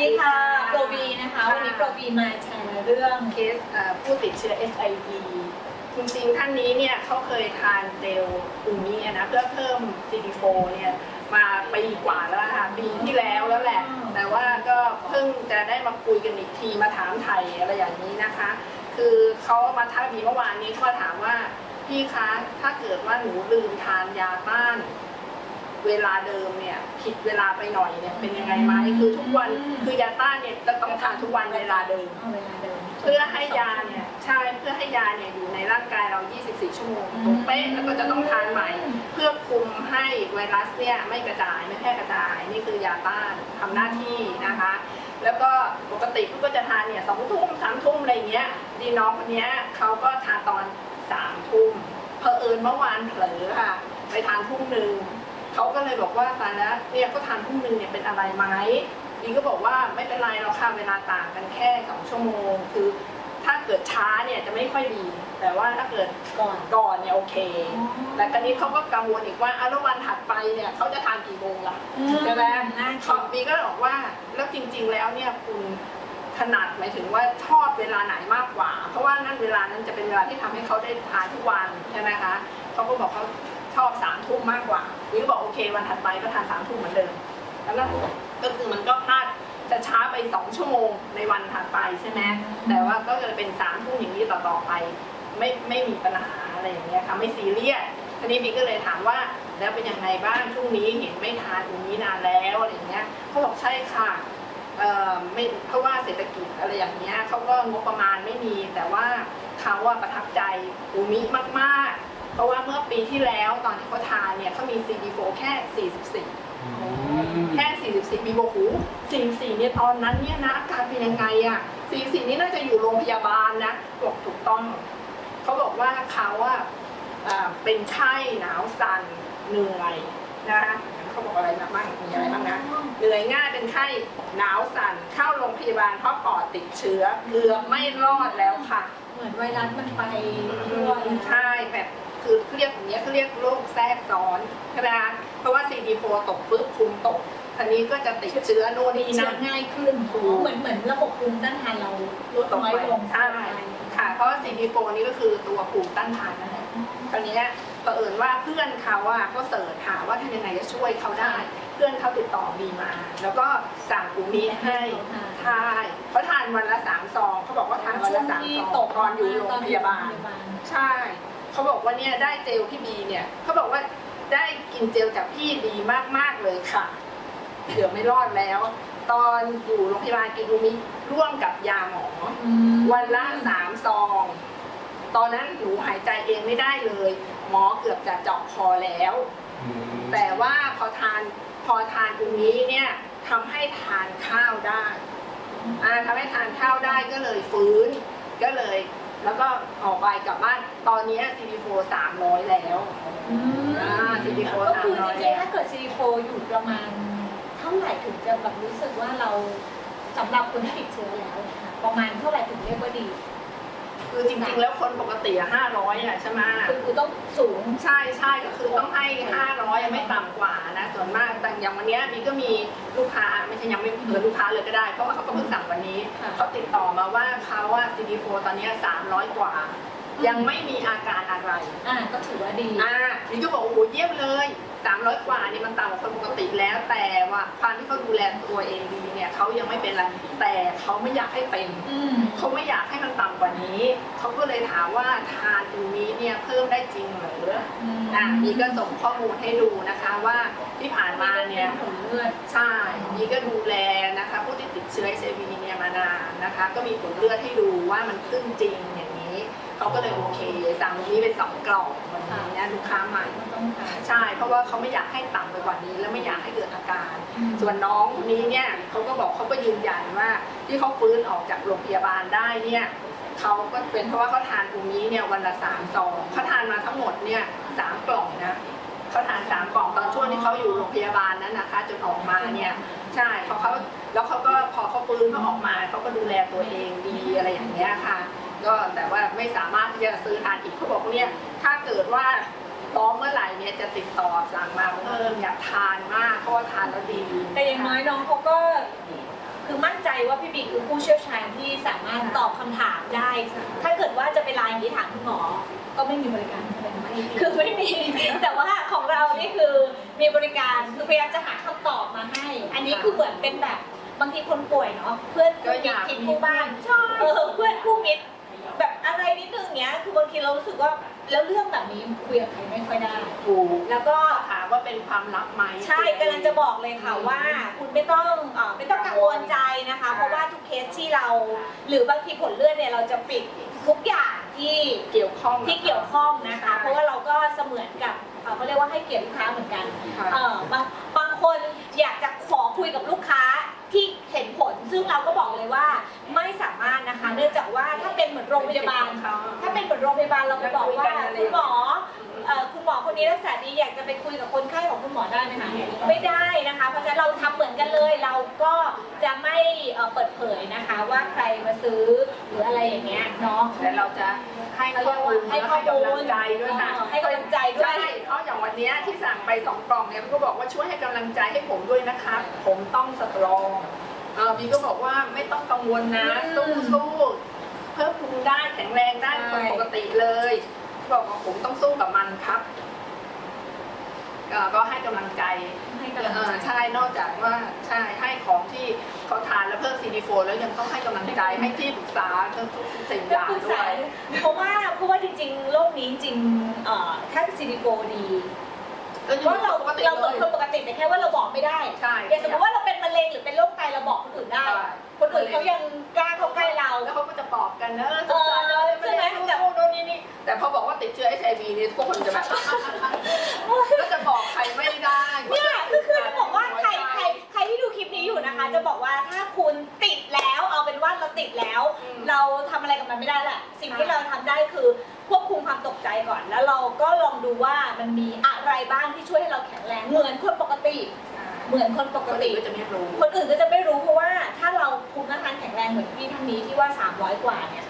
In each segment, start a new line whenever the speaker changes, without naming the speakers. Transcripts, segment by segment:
ดีค่ะ โปรบีนะคะ วันนี้โปรบีมาแชร์เรื่อง
เคสเอ่อผู้ติดเชื้อ HIV จริงๆท่านนี้เนี่ยเขาเคยทานเดลอูมิอะนะเพื่อเพิ่ม CD4 เนี่ยมาปีกว่าแล้วค่ะปีที่แล้วแล้วแหละ แต่ว่าก็เพิ่งจะได้มาคุยกันอีกทีมาถามไทยอะไรอย่างนี้นะคะ คือเขามาทักบีเมื่อวานนี้เขามาถามว่าพี่คะถ้าเกิดว่าหนูลืมทานยาต้าน เวลาเดิมเนี่ยผิดเวลาไปหน่อยเนี่ยเป็นยังไงไหมคือทุกวันคือยาต้านเนี่ยจะต้องทานทุกวันเวลาเดิม
เอาเวลาเดิม
เพื่อให้ยาเนี่ยใช่เพื่อให้ยาเนี่ยอยู่ในร่างกายเรา 24 ชั่วโมงตรงเป๊ะแล้วก็จะต้องทานใหม่ เพื่อคุมให้ไวรัสเนี่ยไม่กระจายไม่แพร่กระจายนี่คือยาต้านทำหน้าที่นะคะ แล้วก็ปกติก็จะทานเนี่ยสองทุ่มสามทุ่มอะไรอย่างเงี้ยดีน้องคนเนี้ยเขาก็ทานตอนสามทุ่มเพอเอิญเมื่อวานเผลอค่ะ ไปทานทุ่มหนึ่ง เขาก็เลยบอกว่าตายแล้วเนี่ยก็ทานทุ่มหนึ่งเนี่ยเป็นอะไรไหมดีก็บอกว่าไม่เป็นไรเราค่ะเวลาต่างกันแค่สองชั่วโมง คือถ้าเกิดช้าเนี่ยจะไม่ค่อยดี แต่ว่าถ้าเกิด
ก่อน
ก่อนเนี่ยโอเค
อ๋อ
แต่ตอนนี้เขาก็กังวลอีกว่าอะแล้ววันถัดไปเนี่ยเขาจะทานกี่โมงล่ะใช่ไหม
น่า
ขอ
คิ
ง
ด
บีก็บอกว่าแล้วจริง ๆ แล้วเนี่ยคุณถนัดหมายถึงว่าชอบเวลาไหนมากกว่า เพราะว่านั่นเวลานั้นจะเป็นเวลาที่ทำให้เขาได้ทานทุกวันใช่ไหมคะเขาก็บอกเขา ชอบสามทุ่มมากกว่าบีก็บอกโอเควันถัดไปก็ทานสามทุ่มเหมือนเดิมแล้วนั่นก็คือมันก็พลาดจะช้าไปสองชั่วโมงในวันถัดไปใช่ไหมแต่ว่าก็จะเป็นสามทุ่มอย่างนี้ต่อๆไป ไม่ไม่มีปัญหาอะไรอย่างเงี้ยค่ะไม่ซีเรียสทีนี้บีก็เลยถามว่าแล้วเป็นยังไงบ้างช่วงนี้เห็นไม่ทานตรงนี้นานแล้วอะไรอย่างเงี้ยเขาบอกใช่ค่ะเอ่อไม่เพราะว่าเศรษฐกิจอะไรอย่างเงี้ยเขาก็งบประมาณไม่มี แต่ว่าเขาว่าประทับใจอูมิมากๆ เพราะว่าเมื่อปีที่แล้วตอนที่เขาทานเนี่ยเขามี CD4 แค่ 44 แค่ 44ปีบอกหู44เนี่ยตอนนั้นเนี่ยนะอาการเป็นยังไงอะ44นี่น่าจะอยู่โรงพยาบาลนะบอกถูกต้อง เขาบอกว่าเขาอะอ่าเป็นไข้หนาวสั่นเหนื่อยนะคะเขาบอกอะไรนะบ้างมีอะไรบ้างนะ เหนื่อยง่ายเป็นไข้หนาวสั่นเข้าโรงพยาบาลเพราะปอดติดเชื้อเกือบไม่รอดแล้วค่ะ
เหมือนไวรัสมันไปทั่วเลยนะ
ใช่แบบ คือเขาเรียกอย่างเงี้ยเขาเรียกโรคแทรกซ้อนใช่ไหมคะเพราะว่า CD4 ตกปุ๊บภูมิตกทีนี้ก็จะติดเชื้อโน่น
มี
นี่
เชื้
นั่
อนง่ายขึ้น
ถูก
เหมือนเหมือนระบบภูมิต้านทานเราลดน้อยลง
ใช่ค่ะ เพราะว่า CD4 นี่ก็คือตัวภูมิต้านทานนั่นแหละตอนนี้เผอิญว่าเพื่อนเขาอะก็เสิร์ชหาว่าทำยังไงจะช่วยเขาได้ เพื่อนเขาติดต่อบีมา แล้วก็สั่งกลุ่มนี้ให้ทานเขาทานวันละสามซองเขาบอกว่าทานวันละสามซองก่อนอยู่โรงพยาบาล ใช่ เขาบอกว่าเนี่ยได้เจลพี่บีเนี่ยเขาบอกว่าได้กินเจลจากพี่ดีมากๆเลยค่ะเกือบไม่รอดแล้ว ตอนอยู่โรงพยาบาลกินอูมิร่วมกับยาหมอ
อืม
วันละสามซอง ตอนนั้นหนูหายใจเองไม่ได้เลย หมอเกือบจะเจาะคอแล้ว แต่ว่าพอทานพอทานอูมิเนี่ยทำให้ทานข้าวได้อ่าทำให้ทานข้าวได้ก็เลยฟื้นก็เลย แล้วก็ออกไปกลับบ้าน ตอนนี้ CD4 300 แล้ว
อืม
อ่า CD4
ก็คือจ
300
ริ
แล้
งๆ
ว
ถ้าเกิดซีโฟอยู่ประมาณเท่าไหร่ถึงจะแบบรู้สึกว่าเราสำหรับคนที่ติดเชื้อแล้วนะคะประมาณเท่าไหร่ถึงเรียกว่าดี
คือจริงๆ แล้วคนปกติอะ500อะใช่ไหม
คือคือต้องสูง
ใช่ใช่ก็คือต้องให้500ไม่ต่ำกว่านะส่วนมากแต่อย่างวันเนี้ยมีก็มีลูกค้าไม่ใช่ยังไม่เหลือลูกค้าเลยก็ได้ เพราะว่าเขาก็เพิ่งสั่งวันนี้
ค่ะ
เขาติดต่อมาว่าเขาอะ CD4 ตอนเนี้ย300กว่า ยังไม่มีอาการอะไร
อ่าก็ถือว่าดี
อ่านี่ก็บอกโอ้โหเยี่ยมเลย 300 กว่านี่มันต่ำกว่าคนปกติแล้ว แต่ว่าความที่เขาดูแลตัวเองดีเนี่ยเขายังไม่เป็นไรแต่เขาไม่อยากให้เป็น
อืม
เขาไม่อยากให้มันต่ำกว่านี้เขาก็เลยถามว่าทานตรงนี้เนี่ยเพิ่มได้จริงเหรืออะนี่ก็ส่งข้อมูลให้ดูนะคะว่าที่ผ่านมาเนี่ย
ผลเลือด
ใช่นี่ก็ดูแลนะคะผู้ที่ติดเชื้อ HIV เนี่ยมานานนะคะ ก็มีผลเลือดให้ดูว่ามันขึ้นจริงอย่างนี้เขาก็เลยโอเคสั่งตรงนี้เป็นสองกล่องวันนี้ นะลูกค้าใหม่
มันต้องทาน
ใช่ เพราะว่าเขาไม่อยากให้ต่ำไปกว่านี้ และไม่อยากให้เกิดอาการ
อืม
ส่วนน้องคนนี้เนี่ยเขาก็บอกเขาก็ยืนยันว่าที่เขาฟื้นออกจากโรงพยาบาลได้เนี่ยเขาก็เป็นเพราะว่าเขาทานตรงนี้เนี่ยวันละสามซองเขาทานมาทั้งหมดเนี่ยสามกล่องนะเขาทานสามกล่องตอนช่วงที่เขาอยู่โรงพยาบาลนั้นนะคะจนออกมาเนี่ยใช่พอเขาแล้วเขาก็พอเขาฟื้นเขาออกมาเขาก็ดูแลตัวเองดีอะไรอย่างเงี้ยค่ะ ก็แต่ว่าไม่สามารถที่จะซื้อทานอีกเขาบอกเนี่ย ถ้าเกิดว่าท้องเมื่อไหร่เนี่ยจะติดต่อสั่งมาเพิ่มอยากทานมากเพราะว่าทานแล้วดี
แต่อย่างน้อยน้องเขาก็คือมั่นว่าพี่บีคือผู้เชี่ยวชาญที่สามารถตอบคำถามได้ ถ้าเกิดว่าจะไปไลน์อย่างนี้ถามคุณหมอ ก็ไม่มีบริการใช่ไหมคะคือไม่มี แต่ว่าของเรานี่คือมีบริการ คือพยายามจะหาคำตอบมาให้ อันนี้คือเหมือนเป็นแบบบางทีคนป่วยเนาะเพื่อน
ก็
คู่
อ
มิต
ยารก
ทีมคู่บ้านเออเพื่อนคู่มิตร แบบอะไรนิดนึงเนี้ย คือบางทีเรารู้สึกว่าแล้วเรื่องแบบนี้คุยกับใครไม่ค่อยได้
ถูก
แล้วก็
ถามว่าเป็นความลับไหม
ใช่กำลังจะบอกเลยค่ะว่า คุณไม่ต้องเอ่อไม่ต้องกังวลใจนะคะ เพราะว่าทุกเคสที่เรา หรือบางทีผลเลือดเนี่ยเราจะปิดทุกอย่างที่
เกี่ยวข้อง
ที่เกี่ยวข้องนะคะ เพราะว่าเราก็เสมือนกับเอ่อเขาเรียกว่าให้เกียรติลูกค้าเหมือนกัน
ค่ะ
เออบางบางคนอยากจะขอคุยกับลูกค้าที่เห็นผล ซึ่งเราก็ โรงพยาบาลถ้าเป็นเหมือนโรงพยาบาลเราไปบอกว่าคุณหมอเอ่อคุณหมอคนนี้รักษาดีอยากจะไปคุยกับคนไข้ของคุณหมอได้ไหมคะไม่ได้นะคะ เพราะฉะนั้นเราทำเหมือนกันเลย เราก็จะไม่เอ่อเปิดเผยนะคะ ว่าใครมาซื้อหรืออะไรอย่างเงี้ยเนาะ
แต่เราจะให้ข้อมูล
ให้ข้อมูล
และให้กำลังใจด้วยค่ะ
เออให้กำลังใจด้วย
ใช่เพราะอย่างวันเนี้ยที่สั่งไปสองกล่องเนี่ยพี่ก็บอกว่าช่วยให้กำลังใจให้ผมด้วยนะครับผมต้องสตรองเออพี่ก็บอกว่าไม่ต้องกังวลนะ
อื
สู้
ม
สู้เพิ่มพูนได้แข็งแรงได้
ใช่
คนปกติเลย บอกว่าผมต้องสู้กับมันครับเอ่อก็ให้กำลังใจ
ให้กำลัง
เอ
ใจ
อใช่นอกจากว่าใช่ให้ของที่เขาทานแล้วเพิ่ม CD4 แล้วยังต้องให้กำลังใจให้ที่ปรึกษาทุกสิ่งอ
ก็
ย่าง
ปรึก
ด้ว
ษาย เพราะว่าเพราะว่าจริงๆ โลกนี้จริงๆเอ่อถ้าซีดีโฟดี
ก็ยัง
เพราะเรา
ปกติ
เราเหมือน
ลย
คนปกติแต่แค่ว่าเราบอกไม่ได้
ใช่
อย่างสมมติว่าเราเป็นมะเร็งหรือเป็นโรคไตเราบอกคนอื่นได้
ใช่
คนอื่นเขายัง
ก็จะปลอบกันเนอะ
เออ
เลย
ใช่ไหม
สู้ๆโน่นนี่นี่แต่พอบอกว่าติดเชื้อ HIV นี่ทุกคนจะแบบก็จะบอกใครไม่ได้
เนี่ยคือคือจะบอกว่าใครใครใครที่ดูคลิปนี้อยู่นะคะ จะบอกว่าถ้าคุณติดแล้วเอาเป็นว่าเราติดแล้ว
อืม
เราทำอะไรกับมันไม่ได้แหละสิ่งที่เราทำได้คือควบคุมความตกใจก่อน แล้วเราก็ลองดูว่ามันมีอะไรบ้างที่ช่วยให้เราแข็งแรงเหมือนคนปกติ เหมือนคนป
ป
ก
ก
ติ
ติ ก็จะไม่รู้
คนอื่นก็จะไม่รู้เพราะว่าถ้าเราภูมิต้านทานแข็งแรงเหมือนพี่ท่านนี้ที่ว่า 300 กว่าเนี่ย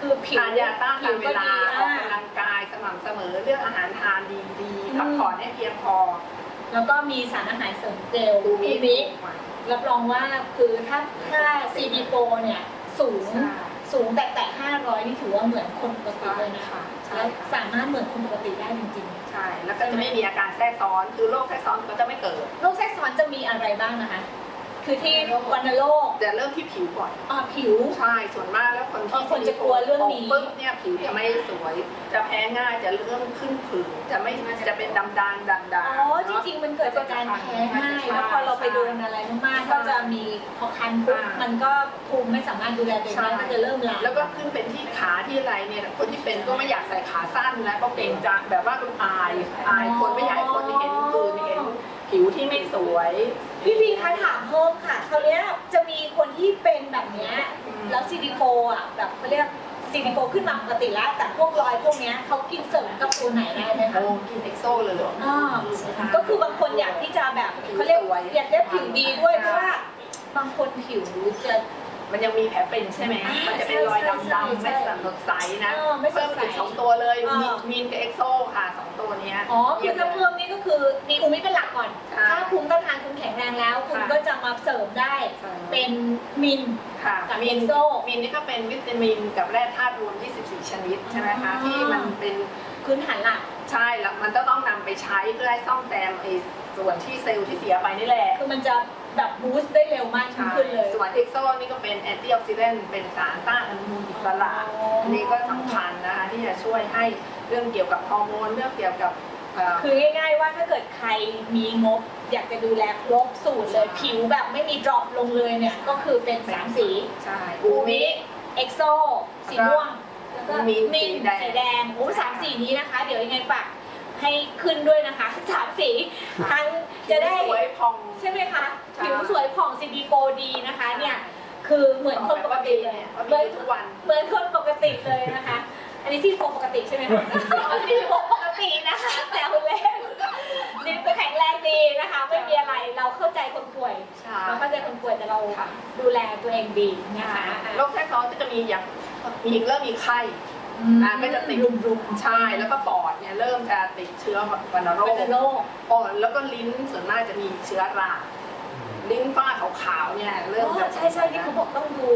คือผิว
ทานยาต้าน
ผิ
ตาวมเว
ก็
ลา
ดี
ออก
อ่ากำ
ลังกายสม่ำเสมอเลือกอาหารทานดีๆพัก
อืม
ผ่อนให้เพียงพอ
แล้วก็มีสารอาหารเสริมเจล
ดู
คู
มี
มิรับรองว่าคือถ้าถ้า CB4 เนี่ยสูง
ใช่
สูงแต่แต่500 นี่ถือว่าเหมือนคนปกติเลยนะคะ
ใช่
แล้ว
ค่ะ
สามารถเหมือนคนปกติได้จริง
ใช่ แล้วก็จะไม่มีอาการแทรกซ้อน คือโรคแทรกซ้อนก็จะไม่เกิด
ๆโรคแทรกซ้อนจะมีอะไรบ้างนะคะ คือที่วัณโรค
แต่เริ่มที่ผิวก่อน
อ่าผิว
ใช่ส่วนมากแล้วคน
เอ
ที่
อคนจะกลัวเรื่องนี้
ปุ๊บเนี่ยผิวจะไม่สวย จะแพ้ง่ายจะเริ่มขึ้นผื่นจะไม่จะเป็นดำดานดันดา
อ๋อจริงๆมันเกิดจากการแพ้ง่ายแล้วพอเราไปโดนอะไรมากๆก็จะมีพอคันปุ๊บมันก็ภูมิไม่สามารถดูแลตัวเองได้ก็จะเริ่มลาม
แล้วก็ขึ้นเป็นที่ขาที่อะไรเนี่ยคนที่เป็นก็ไม่อยากใส่ขาสั้นนะก็เป็นจะแบบว่าอายอายคนไม่อยากให้คนที่เห็นผื่นเห็น ผิวที่ไม่สวย
พี่พีคะถามเพิ่มค่ะคราวเนี้ยจะมีคนที่เป็นแบบเนี้ย
อืม
แล้วซีดีโฟอะแบบเขาเรียกซีดีโฟขึ้นมาปกติแล้วแต่พวกรอยพวกเนี้ยเขากินเสริมกับตัวไหนได้ไหมคะ
โอ้กินเอ็กโซเลยเหรอ
อ่าก็คือบางคนอยากที่จะแบบเขาเรียกอยากได้ผิวดีด้วยเพราะว่าบางคนผิวจะ
มันยังมีแผลเป็นใช่ไหม
อ่า
มันจะเป็นรอย
ใช่ใช่
ดำๆ
ใช่
ไม่สดใสนะ
เออไม่สดใส
เพิ่มอีกสองตัวเลย
เออ
มีมีนกับเอ็กโซค่ะสองตัวเนี้ย
อ๋อคือถ้าเพิ่มนี่ก็คือมีอูมิเป็นหลักก่อน
ใช่
ถ้าภูมิต้านทานคุณแข็งแรงแล้ว คุณ
ค่ะ
ก็จะมาเสริมได้
ใช่
เป็นมิน
ค่ะ
กับ
มีน
เอ็กโซ
มีนนี่ก็เป็นวิตามินกับแร่ธาตุรวม 24 ชนิดใช่ไหมคะ
อ๋อ
ที่มันเป็น
พื้นฐานหลัก
ใช่แล้วมันก็ต้องนำไปใช้เพื่อให้ซ่อมแซมไอ้ส่วนที่เซลล์ที่เสียไปนี่แหละ
คือมันจะ แบบบูสต์ได้เร็วมากยิ่ง
ใช่
ขึ้นเลย
ส่วนเอ็กโซนี่ก็เป็นแอนตี้ออกซิเดนต์เป็นสารต้านอนุมูลอิสระ
อ๋ออั
อันนี้ก็สำคัญนะคะที่จะช่วยให้เรื่องเกี่ยวกับฮอร์โมนเรื่องเกี่ยวกับเอ่อ
คือง่ายๆว่าถ้าเกิดใครมีงบ อยากจะดูแลครบสูตรเลย ผิวแบบไม่มีดรอปลงเลยเนี่ย ก็คือเป็นสามสี
ใช่
อู
อู
มิ
มิ
เอ็กโซสีม่วง แล้วก็
มี
มิน
สีแดง
สีแดงโอ้สามสีนี้นะคะ เดี๋ยวยังไงฝากให้ขึ้นด้วยนะคะสามสีทั้งจะได้
สวยพอง
ใช่ไหมคะ
ใช่
ผิว สวยผ่อง CD4D นะคะเนี่ยคือเหมือนคนปกติเลย
เขา
เหมือน
มีทุกวัน
เหมือนคนปกติเลยนะคะ อันนี้ที่โฟปกติใช่ไหมคะอันนี้โฟปกตินะคะแซวเล่นนี่ก็แข็งแรงดีนะคะ ไม่มีอะไรเราเข้าใจคนป่วย
ใช่
เราเข้าใจคนป่วยแต่เรา
ค่ะ
ดูแลตัวเองดีนะคะ
โรคแทรกซ้อนก็จะมีอย่างมีเริ่มมีไข้อ่าก็จะติด
รุมๆ
ใช่แล้วก็ปอดเนี่ยเริ่มจะติดเชื้อวัณโร
วั
ค
ณโรค
ปอดแล้วก็ลิ้นส่วนมากจะมีเชื้อรา
อ
ลิ้นฝ้าขาวๆเนี่ยเริ่ม
อ๋อ
จะ
ใช่ใช่ที่เขาบอกต้องดู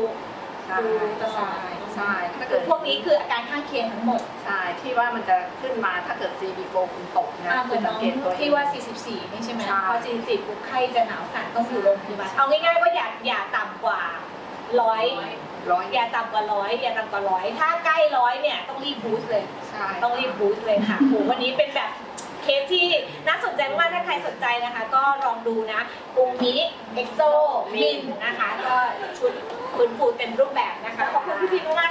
ใช่
ดูตลอ
ใช่
ด
ใช่ถ้า
คื
เกิ
อ
ด
พวกนี้คืออาการข้างเคียงทั้งหมด
ใช่ที่ว่ามันจะขึ้นมาถ้าเกิด CD4 คุณตกนะ
อ่าเหมือนน้
สั
อง
เกตตัวเอง
ที่ว่า 44 นี่ใช่ไหม
ใช่
พอ 44ปุ๊บไข้จะหนาวสั่นต้องอยู่โรงพยาบาลเอาง่ายๆว่าอย่าอย่าต่ำกว่าร้อย
ร้อย
อย่าต่ำกว่าร้อยอย่าต่ำกว่าร้อยถ้าใกล้ร้อยเนี่ยต้องรีบบูสต์เลย
ใช่
ต้องรีบบูสต์เลยค่ะโหวันนี้เป็นแบบ เคสที่น่าสนใจมากถ้าใครสนใจนะคะ ก็ลองดูนะอูมิเอ็กโซมินนะคะ ก็ชุดฟื้นฟูเต็มรูปแบบนะคะ ขอบคุณพี่พิมพ์มาก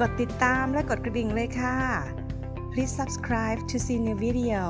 กดติดตามและกดกระดิ่งเลยค่ะ Please subscribe to see new video